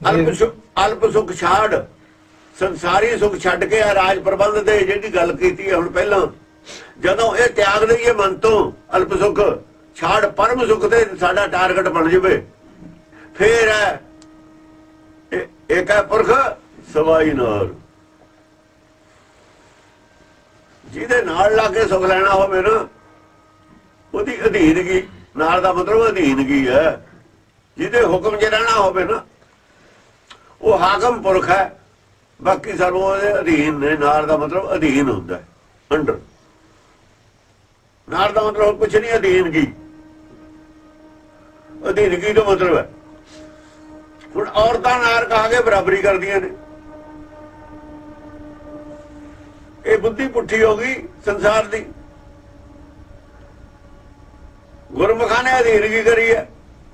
ਅਲਪ ਸੁ- ਅਲਪ ਸੁਖ ਛਾੜ ਸੰਸਾਰੀ ਸੁਖ ਛੱਡ ਕੇ ਆ ਰਾਜ ਪ੍ਰਬੰਧ ਦੇ ਜਿਹੜੀ ਗੱਲ ਕੀਤੀ ਹੈ ਹੁਣ ਪਹਿਲਾਂ। ਜਦੋਂ ਇਹ ਤਿਆਗ ਲਈਏ ਮਨ ਤੋਂ ਅਲਪ ਸੁਖ ਛਾੜ ਪਰਮ ਸੁਖ ਤੇ ਸਾਡਾ ਟਾਰਗੇਟ ਬਣ ਜਵੇ। ਫੇਰ ਇੱਕ ਹੈ ਪੁਰਖ ਸਵਾਈ ਨਾਲ ਜਿਹਦੇ ਨਾਲ ਲਾ ਕੇ ਸੁਖ ਲੈਣਾ ਹੋਵੇ ਨਾ ਉਹਦੀ ਅਧੀਨਗੀ ਨਾਲ ਦਾ ਮਤਲਬ ਅਧੀਨਗੀ ਹੈ। ਜਿਹਦੇ ਹੁਕਮ 'ਚ ਰਹਿਣਾ ਹੋਵੇ ਨਾ ਉਹ ਹਾਕਮ ਪੁਰਖ ਹੈ। ਬਾਕੀ ਸਾਨੂੰ ਉਹਦੇ ਅਧੀਨ ਨੇ ਨਾਰ ਦਾ ਮਤਲਬ ਅਧੀਨ ਹੁੰਦਾ ਹੈ, ਅੰਡਰ। ਨਾਲ ਦਾ ਮਤਲਬ ਕੁਝ ਨਹੀਂ ਅਧੀਨਗੀ ਅਧੀਨਗੀ ਦਾ ਮਤਲਬ ਹੈ? ਹੁਣ ਔਰਤਾਂ ਨਾਰ ਕਹਾ ਕੇ ਬਰਾਬਰੀ ਕਰਦੀਆਂ ਨੇ। ਇਹ ਬੁੱਧੀ ਪੁੱਠੀ ਹੋ ਗਈ ਸੰਸਾਰ ਦੀ। ਗੁਰਮੁਖਾਂ ਨੇ ਅਧੀਨਗੀ ਕਰੀ ਹੈ?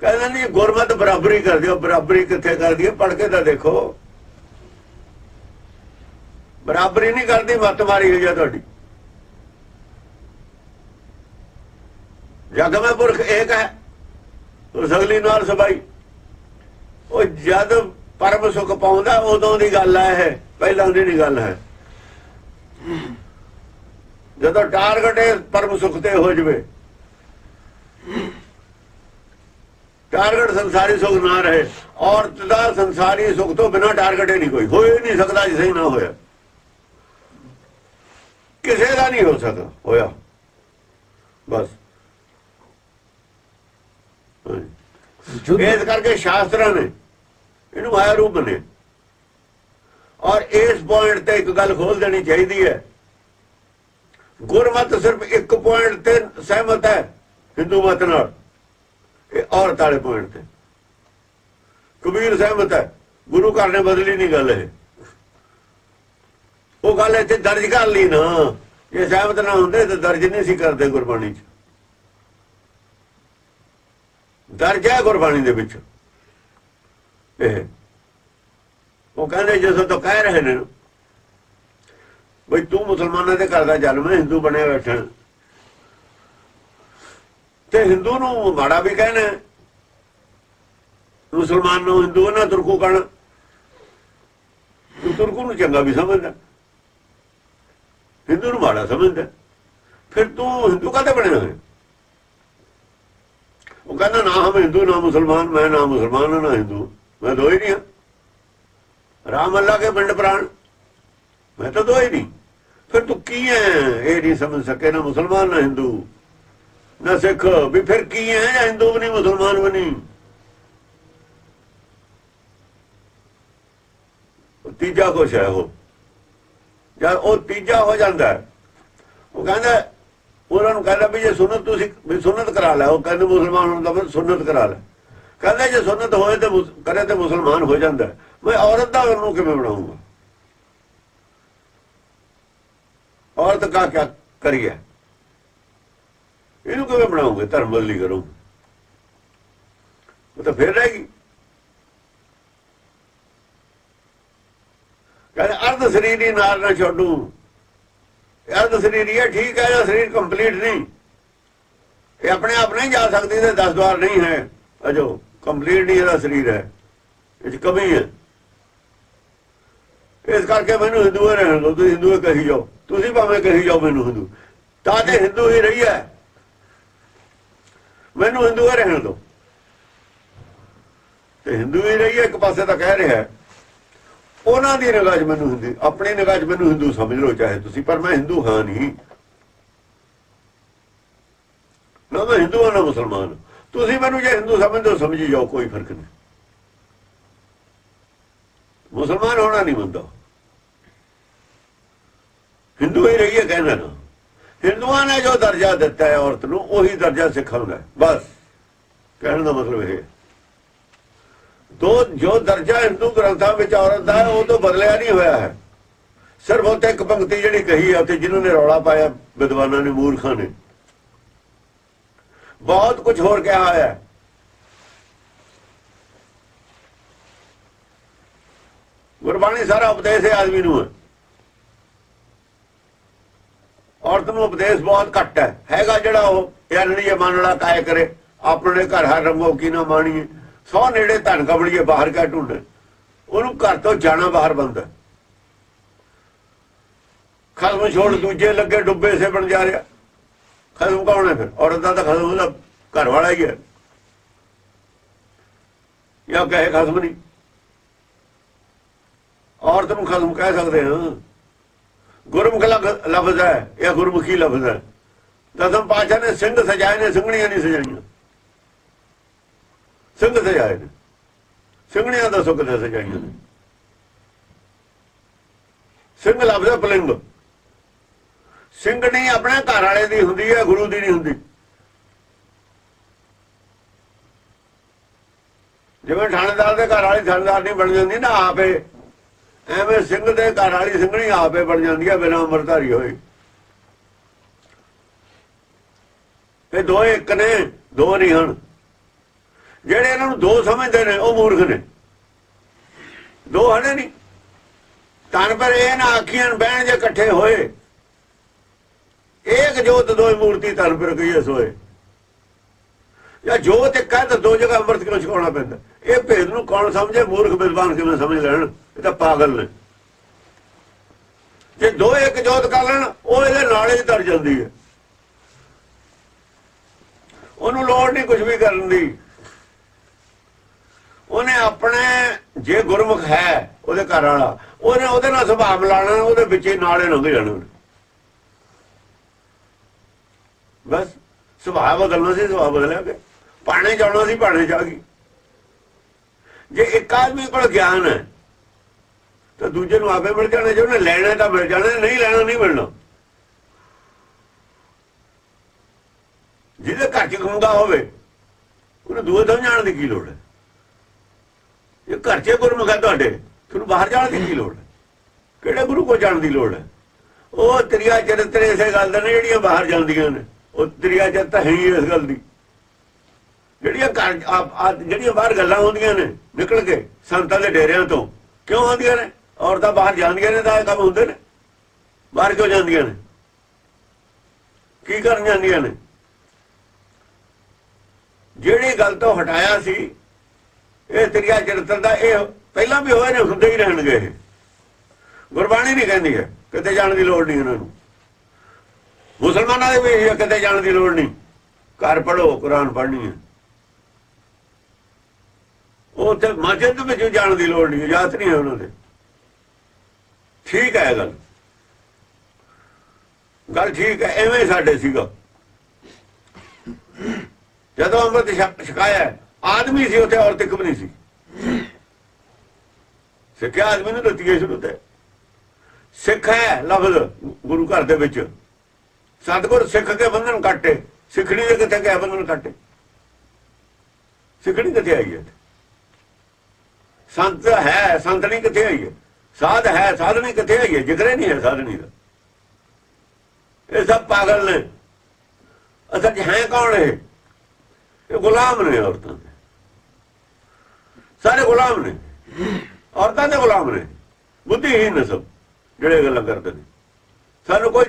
ਕਹਿੰਦੇ ਨਹੀਂ ਗੁਰਮਤ ਬਰਾਬਰੀ ਕਰ ਦਿਓ ਬਰਾਬਰੀ ਕਿੱਥੇ ਕਰਦੀ ਹੈ? ਪੜ੍ਹ ਕੇ ਤਾਂ ਦੇਖੋ। ਬਰਾਬਰੀ ਨਹੀਂ ਕਰਦੀ, ਮੱਤ ਮਾਰੀ ਹੋਈ ਹੈ ਤੁਹਾਡੀ। ਜਗ ਪੁਰਖ ਏਕ ਹੈ, ਉਹ ਸਗਲੀ ਨਾਲ ਸਬਾਈ। ਉਹ ਜਦ ਪਰਮ ਸੁਖ ਪਾਉਂਦਾ, ਉਦੋਂ ਦੀ ਗੱਲ ਹੈ ਇਹ, ਪਹਿਲਾਂ ਦੀ ਨਹੀਂ ਗੱਲ ਹੈ। ਜਦੋਂ ਟਾਰਗੇਟ ਪਰਮ ਸੁਖ ਤੇ ਹੋ ਜਵੇ ਟਾਰਗੇਟ ਸੰਸਾਰੀ ਸੁਖ ਨਾ ਰਹੇ। ਔਰਤ ਦਾ ਸੰਸਾਰੀ ਸੁਖ ਤੋਂ ਬਿਨਾ ਟਾਰਗੇਟ ਹੀ ਨਹੀਂ ਕੋਈ। ਹੋ ਹੀ ਨਹੀਂ ਸਕਦਾ ਜਿਸੇ ਨਾ ਹੋਇਆ। ਕਿਸੇ ਦਾ ਨਹੀਂ ਹੋ ਸਕਦਾ। ਹੋਇਆ। ਬਸ। ਇਸ ਕਰਕੇ ਸ਼ਾਸਤਰਾਂ ਨੇ ਇਹਨੂੰ ਮਾਇਆ ਰੂਪ ਬਣੇ ਔਰ ਇਸ ਪੁਆਇੰਟ ਤੇ ਇੱਕ ਗੱਲ ਖੋਲ ਦੇਣੀ ਚਾਹੀਦੀ ਹੈ। ਗੁਰਮਤ ਸਿਰਫ ਇੱਕ ਪੁਆਇੰਟ ਤੇ ਸਹਿਮਤ ਹੈ ਹਿੰਦੂ ਮਤ ਨਾਲ। ਇਹ ਔਰਤ ਵਾਲੇ ਪੁਆਇੰਟ ਤੇ। ਕਬੀਰ ਸਹਿਮਤ ਹੈ, ਗੁਰੂ ਘਰ ਨੇ ਬਦਲੀ ਨਹੀਂ ਗੱਲ ਇਹ। ਉਹ ਗੱਲ ਇੱਥੇ ਦਰਜ ਕਰ ਲਈ ਨਾ। ਇਹ ਸਹਿਮਤ ਨਾ ਹੁੰਦੇ ਤਾਂ ਦਰਜ ਨਹੀਂ ਸੀ ਕਰਦੇ ਗੁਰਬਾਣੀ 'ਚ। ਦਰਜ ਹੈ ਗੁਰਬਾਣੀ ਦੇ ਵਿੱਚ। ਇਹ ਉਹ ਕਹਿੰਦੇ ਜਦੋਂ ਤੋਂ ਕਹਿ ਰਹੇ ਨੇ ਬਈ ਤੂੰ ਮੁਸਲਮਾਨਾਂ ਦੇ ਘਰ ਦਾ ਜਨਮ ਹੈ, ਹਿੰਦੂ ਬਣਿਆ ਬੈਠਾ ਤੇ ਹਿੰਦੂ ਨੂੰ ਮਾੜਾ ਵੀ ਕਹਿਣਾ ਮੁਸਲਮਾਨ ਨੂੰ ਹਿੰਦੂ ਨਾ ਤੁਰਕੂ ਕਹਿਣਾ। ਤੂੰ ਤੁਰਕੂ ਨੂੰ ਚੰਗਾ ਵੀ ਸਮਝਦਾ। ਹਿੰਦੂ ਨੂੰ ਮਾੜਾ ਸਮਝਦਾ। ਫਿਰ ਤੂੰ ਹਿੰਦੂ ਕਾਹਤੇ ਬਣਿਆ ਹੋਇਆ? ਉਹ ਕਹਿੰਦਾ, ਨਾ ਹਮ ਹਿੰਦੂ, ਨਾ ਮੁਸਲਮਾਨ, ਮੈਂ ਨਾ ਮੁਸਲਮਾਨ, ਨਾ ਹਿੰਦੂ। ਮੈਂ ਦੋ ਹੀ ਨਹੀਂ ਹਾਂ। ਰਾਮ ਅੱਲਾ ਕੇ ਪਿੰਡ ਪ੍ਰਾਣ। ਮੈਂ ਤਾਂ ਦੋ ਹੀ ਨਹੀਂ। ਫਿਰ ਤੂੰ ਕੀ ਹੈ? ਇਹ ਨਹੀਂ ਸਮਝ ਸਕੇ ਨਾ ਮੁਸਲਮਾਨ, ਨਾ ਹਿੰਦੂ। ਨਾ ਸਿੱਖ, ਵੀ ਫਿਰ ਕੀ ਹੈ? ਜਾਂ ਹਿੰਦੂ ਵੀ ਨਹੀਂ, ਮੁਸਲਮਾਨ ਵੀ ਨਹੀਂ। ਤੀਜਾ ਕੁਛ ਹੈ ਉਹ। ਜਦ ਉਹ ਤੀਜਾ ਹੋ ਜਾਂਦਾ ਉਹ ਕਹਿੰਦਾ, ਉਹਨਾਂ ਨੂੰ ਕਹਿੰਦਾ ਵੀ ਜੇ ਸੁਨਤ ਤੁਸੀਂ, ਵੀ ਸੁਨਤ ਕਰਾ ਲੈ। ਉਹ ਕਹਿੰਦੇ ਮੁਸਲਮਾਨ ਹੋਣ ਦਾ ਸੁਨਤ ਕਰਾ ਲੈ। ਕਹਿੰਦਾ ਜੇ ਸੁਨਤ ਹੋਏ ਤੇ ਕਰੇ ਤੇ ਮੁਸਲਮਾਨ ਹੋ ਜਾਂਦਾ ਮੈਂ ਔਰਤ ਦਾ ਉਹਨੂੰ ਕਿਵੇਂ ਬਣਾਉਂਗਾ? ਔਰਤ ਕਾ ਕਿਆ ਕਰੀਏ? ਇਹਨੂੰ ਕਿਵੇਂ ਬਣਾਉਂਗੇ? ਧਰਮ ਬਦਲੀ ਕਰੋ। ਉਹ ਤਾਂ ਫੇਰ ਰਹੇਗੀ ਕਹਿੰਦੇ, ਅਰਧ ਸਰੀਰੀ ਨਾਲ ਨਾ ਛੱਡੂ। ਇਹ ਅਰਧ ਸਰੀਰੀ ਹੈ ਠੀਕ ਹੈ, ਇਹਦਾ ਸਰੀਰ ਕੰਪਲੀਟ ਨਹੀਂ। ਇਹ ਆਪਣੇ ਆਪ ਨਹੀਂ ਜਾ ਸਕਦੀ ਤੇ 10 ਦਵਾਰ ਨਹੀਂ ਹੈ। ਅਜੋ ਕੰਪਲੀਟ ਨਹੀਂ, ਇਹਦਾ ਸਰੀਰ ਹੈ। ਇਹ 'ਚ ਕਮੀ ਹੈ। ਇਸ ਕਰਕੇ ਮੈਨੂੰ ਹਿੰਦੂ ਰਹਿਣ ਦਿਓ ਤੁਸੀਂ ਹਿੰਦੂ ਕਹੀ ਜਾਓ। ਤੁਸੀਂ ਭਾਵੇਂ ਕਹੀ ਜਾਓ ਮੈਨੂੰ ਹਿੰਦੂ। ਤਾਂ ਤੇ ਹਿੰਦੂ ਹੀ ਰਹੀ ਹੈ। ਮੈਨੂੰ ਹਿੰਦੂ ਹੀ, ਰਹਿਣ ਦਿਓ। ਤੇ ਹਿੰਦੂ ਹੀ ਰਹੀ ਇੱਕ ਪਾਸੇ ਤਾਂ ਕਹਿ ਰਿਹਾ ਉਹਨਾਂ ਦੀ ਨਿਗਾਹ 'ਚ ਮੈਨੂੰ ਹਿੰਦੂ, ਆਪਣੀ ਨਿਗਾਹ 'ਚ ਮੈਨੂੰ ਹਿੰਦੂ ਸਮਝ ਲਓ, ਚਾਹੇ ਤੁਸੀਂ, ਪਰ ਮੈਂ ਹਿੰਦੂ ਹਾਂ ਨਹੀਂ। ਨਾ ਮੈਂ ਹਿੰਦੂ ਹਾਂ, ਨਾ ਮੁਸਲਮਾਨ ਤੁਸੀਂ ਮੈਨੂੰ ਜੇ ਹਿੰਦੂ ਸਮਝਦੇ ਹੋ, ਸਮਝੀ ਜਾਓ, ਕੋਈ ਫ਼ਰਕ ਨਹੀਂ। ਮੁਸਲਮਾਨ ਹੋਣਾ ਨਹੀਂ ਬੰਦਾ ਹਿੰਦੂ ਹੀ ਰਹੀਏ ਹੈ ਕਹਿੰਦਾ ਨਾ ਹਿੰਦੂਆਂ ਨੇ ਜੋ ਦਰਜਾ ਦਿੱਤਾ ਹੈ ਔਰਤ ਨੂੰ, ਉਹੀ ਦਰਜਾ ਸਿੱਖਾਂ ਨੂੰ ਹੈ। ਬਸ। ਕਹਿਣ ਦਾ ਮਤਲਬ ਇਹ ਦੋ, ਜੋ ਦਰਜਾ ਹਿੰਦੂ ਗ੍ਰੰਥਾਂ ਵਿੱਚ ਔਰਤ ਦਾ ਹੈ, ਉਹ ਤੋਂ ਬਦਲਿਆ ਨਹੀਂ ਹੋਇਆ ਹੈ। ਸਿਰਫ ਉੱਥੇ ਇੱਕ ਪੰਕਤੀ ਜਿਹੜੀ ਕਹੀ ਹੈ, ਉੱਥੇ ਜਿਹਨਾਂ ਨੇ ਰੌਲਾ ਪਾਇਆ, ਵਿਦਵਾਨਾਂ ਨੇ, ਮੂਰਖਾਂ ਨੇ। ਬਹੁਤ ਕੁਝ ਹੋਰ ਕਿਹਾ ਹੋਇਆ ਹੈ। ਗੁਰਬਾਣੀ ਸਾਰਾ ਉਪਦੇਸ਼ ਹੈ ਆਦਮੀ ਨੂੰ ਹੈ। ਔਰਤ ਨੂੰ ਉਪਦੇਸ਼ ਬਹੁਤ ਘੱਟ ਹੈ। ਹੈਗਾ ਜਿਹੜਾ ਉਹ ਯਾਨੀ ਮੰਨਣਾ ਕਾਇ ਕਰੇ। ਆਪਣੇ ਘਰ ਹਰ ਰੰਗੋ ਕੀ ਨਾ ਮਾਣੀਏ। ਸੋ ਨੇੜੇ ਧਨ ਕਬੜੀਏ ਬਾਹਰ ਕਾ ਢੂੰਡੇ ਉਹਨੂੰ ਘਰ ਤੋਂ ਜਾਣਾ ਬਾਹਰ ਬੰਦਾ ਖਸਮ ਛੋੜ ਦੂਜੇ ਲੱਗੇ ਡੁੱਬੇ ਸੇ ਬਣ ਜਾ ਰਿਹਾ। ਖਸਮ ਕੌਣ ਹੈ ਫਿਰ? ਔਰਤ ਦਾ ਤਾਂ ਖਸਮ ਉਹਦਾ ਘਰ ਵਾਲਾ ਹੀ ਹੈ। ਜਾਂ ਕਹੇ ਖਸਮ ਨਹੀਂ। ਔਰਤ ਨੂੰ ਖਸਮ ਕਹਿ ਸਕਦੇ ਹਾਂ। ਗੁਰਮੁਖ ਲਫ਼- ਲਫ਼ਜ਼ ਹੈ, ਇਹ ਗੁਰਮੁਖੀ ਲਫ਼ਜ਼ ਹੈ। ਦਸਮ ਪਾਸ਼ਾ ਨੇ ਸਿੰਘ ਸਜਾਏ ਨੇ, ਸਿੰਘਣੀਆਂ ਨਹੀਂ ਸਜਾਈਆਂ। ਸਿੰਘ ਸਜਾਏ ਨੇ। ਸਿੰਘਣੀਆਂ ਦਾ ਸੁੱਖ ਤੇ ਸਜਾਈਆਂ ਨੇ। ਸਿੰਘ ਲਫ਼ਜ਼ ਹੈ ਪਲਿੰਗ। ਸਿੰਘਣੀ ਆਪਣੇ ਘਰ ਵਾਲੇ ਦੀ ਹੁੰਦੀ ਹੈ, ਗੁਰੂ ਦੀ ਨਹੀਂ ਹੁੰਦੀ। ਜਿਵੇਂ ਥਾਣੇਦਾਰ ਦੇ ਘਰ ਵਾਲੀ ਥਾਣੇਦਾਰ ਨਹੀਂ ਬਣ ਜਾਂਦੀ ਨਾ, ਆਪੇ ਐਵੇਂ ਸਿੰਘ ਦੇ ਘਰ ਵਾਲੀ ਸਿੰਘਣੀ ਆਪੇ ਬਣ ਜਾਂਦੀ ਹੈ ਬਿਨਾਂ ਅਮਰਧਾਰੀ ਹੋਏ। ਇਹ ਦੋ ਇੱਕ ਨੇ, ਦੋ ਨਹੀਂ ਹਨ। ਜਿਹੜੇ ਇਹਨਾਂ ਨੂੰ ਦੋ ਸਮਝਦੇ ਨੇ, ਉਹ ਮੂਰਖ ਨੇ। ਦੋ ਹਣੇ ਨਹੀਂ। ਤਨ ਪਰ ਇਹ ਨਾ ਆਖੀਆਂ, ਬਹਿਣ ਜੇ ਇਕੱਠੇ ਹੋਏ। ਇੱਕ ਜੋਤ ਦੋਏ ਮੂਰਤੀ ਤਨ ਪਰ ਗਈ ਸੋਏ। ਜਾਂ ਜੋਤ ਇੱਕ ਹੈ ਤਾਂ ਦੋ ਜਗ੍ਹਾ ਅੰਮ੍ਰਿਤ ਕਿਉਂ ਛਕਾਉਣਾ ਪੈਂਦਾ? ਇਹ ਭੇਦ ਨੂੰ ਕੌਣ ਸਮਝੇ? ਮੂਰਖ ਵਿਦਵਾਨ ਕਿਵੇਂ ਸਮਝ ਲੈਣ? ਇਹ ਤਾਂ ਪਾਗਲ ਨੇ। ਜੇ ਦੋ ਇੱਕ ਜੋਤ ਕਰ ਲੈਣ, ਉਹ ਇਹਦੇ ਨਾਲੇ ਹੀ ਤਰ ਜਾਂਦੀ ਹੈ। ਉਹਨੂੰ ਲੋੜ ਨਹੀਂ ਕੁਝ ਵੀ ਕਰਨ ਦੀ। ਉਹਨੇ ਆਪਣੇ, ਜੇ ਗੁਰਮੁਖ ਹੈ ਉਹਦੇ ਘਰ ਵਾਲਾ, ਉਹਨੇ ਉਹਦੇ ਨਾਲ ਸੁਭਾਅ ਮਿਲਾਣਾ ਉਹਦੇ ਵਿੱਚ ਹੀ ਨਾਲੇ ਲੰਘ ਜਾਣੇ। ਉਹਨੇ। ਬਸ, ਸੁਭਾਅ ਬਦਲਣਾ ਸੀ, ਸੁਭਾਅ ਬਦਲਿਆ ਕਿ ਪਾਣੇ ਜਾਣਾ ਸੀ ਪਾਣੇ ਜਾ ਗਈ। ਜੇ ਇੱਕ ਆਦਮੀ ਕੋਲ ਗਿਆਨ ਹੈ, ਤਾਂ ਦੂਜੇ ਨੂੰ ਆਪੇ ਮਿਲ ਜਾਣਾ, ਜੇ ਉਹਨੇ ਲੈਣਾ ਤਾਂ ਮਿਲ ਜਾਣਾ, ਨਹੀਂ ਲੈਣਾ ਨਹੀਂ ਮਿਲਣਾ। ਜਿਹਦੇ ਘਰ ਚ ਖੁੰਗਾ ਹੋਵੇ, ਉਹਨੂੰ ਦੂਏ ਤੋਂ ਜਾਣ ਦੀ ਕੀ ਲੋੜ ਹੈ? ਇਹ ਘਰ ਚ ਗੁਰਮੁਖ ਤੁਹਾਡੇ, ਤੁਹਾਨੂੰ ਬਾਹਰ ਜਾਣ ਦੀ ਕੀ ਲੋੜ ਹੈ? ਕਿਹੜੇ ਗੁਰੂ ਕੋ ਜਾਣ ਦੀ ਲੋੜ ਹੈ? ਉਹ ਤ੍ਰਿਆ ਚਰਿੱਤਰ ਇਸੇ ਗੱਲ ਦਾ ਨੇ ਜਿਹੜੀਆਂ ਬਾਹਰ ਜਾਂਦੀਆਂ ਨੇ। ਉਹ ਤ੍ਰਿਆ ਚਰਿੱਤਰ ਹੈ ਹੀ ਇਸ ਗੱਲ ਦੀ। ਜਿਹੜੀਆਂ ਘਰ ਜਿਹੜੀਆਂ ਬਾਹਰ ਗੱਲਾਂ ਹੁੰਦੀਆਂ ਨੇ, ਨਿਕਲ ਕੇ ਸੰਤਾਂ ਦੇ ਡੇਰਿਆਂ ਤੋਂ। ਕਿਉਂ ਆਉਂਦੀਆਂ ਨੇ? ਔਰਤਾਂ ਬਾਹਰ ਜਾਂਦੀਆਂ ਨੇ ਤਾਂ ਕੰਮ ਹੁੰਦੇ ਨੇ। ਬਾਹਰ ਕਿਉਂ ਜਾਂਦੀਆਂ ਨੇ? ਕੀ ਕਰਨ ਜਾਂਦੀਆਂ ਨੇ? ਜਿਹੜੀ ਗੱਲ ਤੋਂ ਹਟਾਇਆ ਸੀ, ਇਹ ਤ੍ਰਿਆ ਚਰਿੱਤਰ ਦਾ ਇਹ ਪਹਿਲਾਂ ਵੀ ਹੋਏ ਨੇ ਹੁੰਦੇ ਹੀ ਰਹਿਣਗੇ ਇਹ। ਗੁਰਬਾਣੀ ਨਹੀਂ ਕਹਿੰਦੀ ਹੈ, ਕਿਤੇ ਜਾਣ ਦੀ ਲੋੜ ਨਹੀਂ ਇਹਨਾਂ ਨੂੰ। ਮੁਸਲਮਾਨਾਂ ਦੇ ਵੀ ਇਹ ਕਿਤੇ ਜਾਣ ਦੀ ਲੋੜ ਨਹੀਂ। ਘਰ ਪੜੋ ਕੁਰਾਨ ਪੜ੍ਹਨੀ ਹੈ। ਉੱਥੇ ਮਸਜਿਦ ਵਿੱਚ ਜਾਣ ਦੀ ਲੋੜ ਨਹੀਂ, ਇਜਾਜ਼ਤ ਨਹੀਂ ਹੈ ਉਹਨਾਂ ਦੇ। ਠੀਕ ਹੈ ਗੱਲ। ਗੱਲ ਠੀਕ ਹੈ, ਐਵੇਂ ਸਾਡੇ ਸੀਗਾ। ਜਦੋਂ ਅੰਮ੍ਰਿਤ ਛਕਾਇਆ, ਆਦਮੀ ਸੀ ਉੱਥੇ, ਔਰਤ ਇੱਕ ਵੀ ਨਹੀਂ ਸੀ। ਸਿੱਖਿਆ ਆਦਮੀ ਨੂੰ ਦਿੱਤੀ ਗਈ ਸ਼ੁਰੂ ਤੇ। ਸਿੱਖ ਹੈ ਲਫ਼ਜ਼ ਗੁਰੂ ਘਰ ਦੇ ਵਿੱਚ। ਸਤਿਗੁਰ ਸਿੱਖ ਕੇ ਬੰਧਨ ਕੱਟੇ। ਸਿੱਖਣੀ ਦੇ ਕਿੱਥੇ ਗਿਆ ਬੰਧਨ ਕੱਟੇ? ਸਿੱਖਣੀ ਕਿੱਥੇ ਆਈ ਹੈ ਸੰਤ ਹੈ ਸੰਤਣੀ ਕਿੱਥੇ ਹੋਈ ਹੈ, ਸਾਧ ਹੈ ਸਾਧਨੀ ਕਿੱਥੇ ਹੋਈ ਹੈ ਜਿਗਰੇ ਨਹੀਂ ਹੈ ਸਾਧਨੀ ਦਾ। ਇਹ ਸਭ ਪਾਗਲ ਨੇ। ਅਸਲ 'ਚ ਹੈ ਕੌਣ ਇਹ? ਇਹ ਗੁਲਾਮ ਨੇ ਔਰਤਾਂ ਦੇ। ਸਾਰੇ ਗੁਲਾਮ ਨੇ। ਔਰਤਾਂ ਦੇ ਗੁਲਾਮ ਨੇ। ਬੁੱਧੀਹੀਨ ਨੇ ਸਭ, ਜਿਹੜੇ ਗੱਲਾਂ ਕਰਦੇ ਨੇ। ਸਾਨੂੰ ਕੋਈ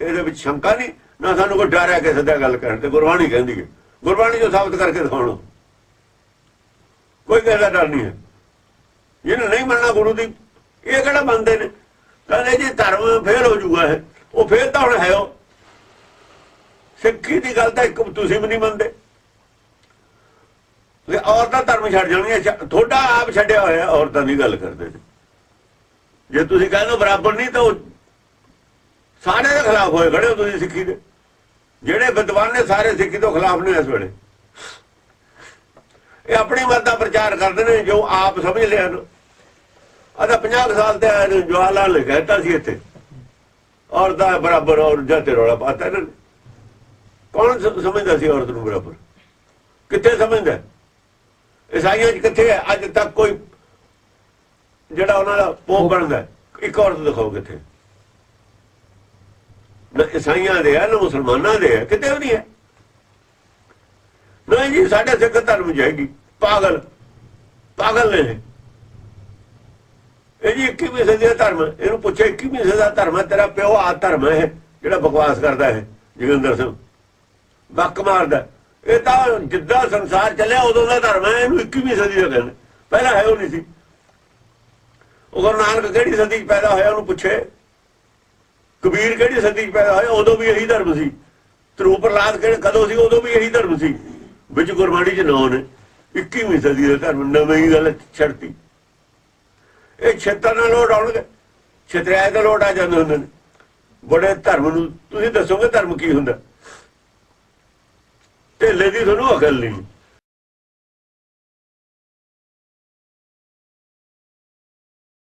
ਇਹਦੇ ਵਿੱਚ ਸ਼ੰਕਾ ਨਹੀਂ, ਨਾ ਸਾਨੂੰ ਕੋਈ ਡਰ ਹੈ ਕਿਸੇ ਦਾ ਗੱਲ ਕਰਨ ਤੇ ਗੁਰਬਾਣੀ ਕਹਿੰਦੀ ਹੈ। ਗੁਰਬਾਣੀ ਜੋ ਸਾਬਤ ਕਰਕੇ ਦਿਖਾਉਣਾ। ਕੋਈ ਕਿਸੇ ਦਾ ਡਰ ਨਹੀਂ ਹੈ। ਜਿਹਨੂੰ ਨਹੀਂ ਮੰਨਣਾ ਗੁਰੂ ਦੀ, ਇਹ ਕਿਹੜਾ ਮੰਨਦੇ ਨੇ? ਕਹਿੰਦੇ ਜੀ ਧਰਮ ਫੇਲ ਹੋ ਜੂਗਾ ਇਹ। ਉਹ ਫੇਲ ਤਾਂ ਹੁਣ ਹੈ ਉਹ। ਸਿੱਖੀ ਦੀ ਗੱਲ ਤਾਂ ਇੱਕ ਤੁਸੀਂ ਵੀ ਨਹੀਂ ਮੰਨਦੇ। ਵੀ ਔਰਤਾਂ ਧਰਮ ਛੱਡ ਜਾਣਗੀਆਂ, ਛ- ਤੁਹਾਡਾ ਆਪ ਛੱਡਿਆ ਹੋਇਆ, ਔਰਤਾਂ ਦੀ ਗੱਲ ਕਰਦੇ ਨੇ। ਜੇ ਤੁਸੀਂ ਕਹਿੰਦੇ ਬਰਾਬਰ ਨਹੀਂ, ਤਾਂ ਉਹ ਸਾਰੇ ਦੇ ਖਿਲਾਫ ਹੋਏ ਖੜੇ ਹੋ ਤੁਸੀਂ ਸਿੱਖੀ ਦੇ। ਜਿਹੜੇ ਵਿਦਵਾਨ ਨੇ ਸਾਰੇ ਸਿੱਖੀ ਤੋਂ ਖਿਲਾਫ ਨੇ ਇਸ ਵੇਲੇ। ਇਹ ਆਪਣੀ ਮਤ ਦਾ ਪ੍ਰਚਾਰ ਕਰਦੇ ਨੇ, ਜੋ ਆਪ ਸਮਝ ਲਿਆ ਨਾ ਆਦਾ 50 ਕੁ ਸਾਲ ਤੇ ਆਇਆ ਜਵਾਹਰ ਲਾਲ ਨੇ ਕਹਿਤਾ ਸੀ ਇੱਥੇ। ਔਰਤਾਂ ਬਰਾਬਰ ਔਰ ਜਾਤੇ ਰੋਲਾ ਪਾਤਾ ਇਹਨਾਂ ਕੌਣ ਸਮਝਦਾ ਸੀ ਔਰਤ ਨੂੰ ਬਰਾਬਰ? ਕਿੱਥੇ ਸਮਝਦਾ? ਇਸਾਈਆਂ 'ਚ ਕਿੱਥੇ ਅੱਜ ਤੱਕ ਕੋਈ ਜਿਹੜਾ ਉਹਨਾਂ ਦਾ ਪੋਪ ਬਣਦਾ ਇੱਕ ਔਰਤ ਦਿਖਾਓ ਕਿੱਥੇ। ਨਾ ਇਸਾਈਆਂ ਦੇ ਹੈ, ਨਾ ਮੁਸਲਮਾਨਾਂ ਦੇ ਹੈ, ਕਿਤੇ ਵੀ ਨਹੀਂ ਹੈ। ਨਹੀਂ ਜੀ, ਸਾਡੇ ਸਿੱਖ ਧਰਮ ਜਾਏਗੀ ਪਾਗਲ। ਪਾਗਲ ਨੇ ਇਹ। ਜੀ 21ਵੀਂ ਸਦੀ ਦਾ ਧਰਮ ਇਹਨੂੰ ਪੁੱਛਿਆ 21ਵੀਂ ਸਦੀ ਦਾ ਧਰਮ ਹੈ ਤੇਰਾ ਪਿਓ ਆ ਧਰਮ ਹੈ ਇਹ, ਜਿਹੜਾ ਬਕਵਾਸ ਕਰਦਾ ਹੈ ਜੋਗਿੰਦਰ ਸਿੰਘ। ਬੱਕ ਮਾਰਦਾ ਇਹ ਤਾਂ ਜਿੱਦਾਂ ਸੰਸਾਰ ਚੱਲਿਆ ਉਦੋਂ ਦਾ ਧਰਮ ਹੈ ਇਹਨੂੰ 21ਵੀਂ ਸਦੀ ਦਾ ਕਹਿੰਦੇ। ਪਹਿਲਾਂ ਹੈ ਉਹ ਨਹੀਂ ਸੀ। ਉਹ ਗੁਰੂ ਨਾਨਕ ਕਿਹੜੀ ਸਦੀ 'ਚ ਪੈਦਾ ਹੋਇਆ ਉਹਨੂੰ ਪੁੱਛੇ। ਕਬੀਰ ਕਿਹੜੀ ਸਦੀ 'ਚ ਪੈਦਾ ਹੋਇਆ ਉਦੋਂ ਵੀ ਇਹੀ ਧਰਮ ਸੀ। ਧਰੂ ਪ੍ਰਲਾਦ ਕਿਹੜੇ ਕਦੋਂ ਸੀ ਉਦੋਂ ਵੀ ਇਹੀ ਧਰਮ ਸੀ। ਵਿੱਚ ਗੁਰਬਾਣੀ 'ਚ ਨਾਂ ਨੇ। 21ਵੀਂ ਸਦੀ ਦਾ ਧਰਮ ਨਵੀਂ ਗੱਲ ਛੜਤੀ ਇਹ ਛੇਤਰ ਨਾਲ ਲੋਟ ਆਉਣਗੇ। ਛਤਰਿਆ ਦਾ ਲੋਟ ਆ ਜਾਂਦੇ ਹੁੰਦੇ ਨੇ। ਬੜੇ ਧਰਮ ਨੂੰ, ਤੁਸੀਂ ਦੱਸੋਗੇ ਧਰਮ ਕੀ ਹੁੰਦਾ? ਢੇਲੇ ਦੀ ਤੁਹਾਨੂੰ ਅਕਲ ਨਹੀਂ।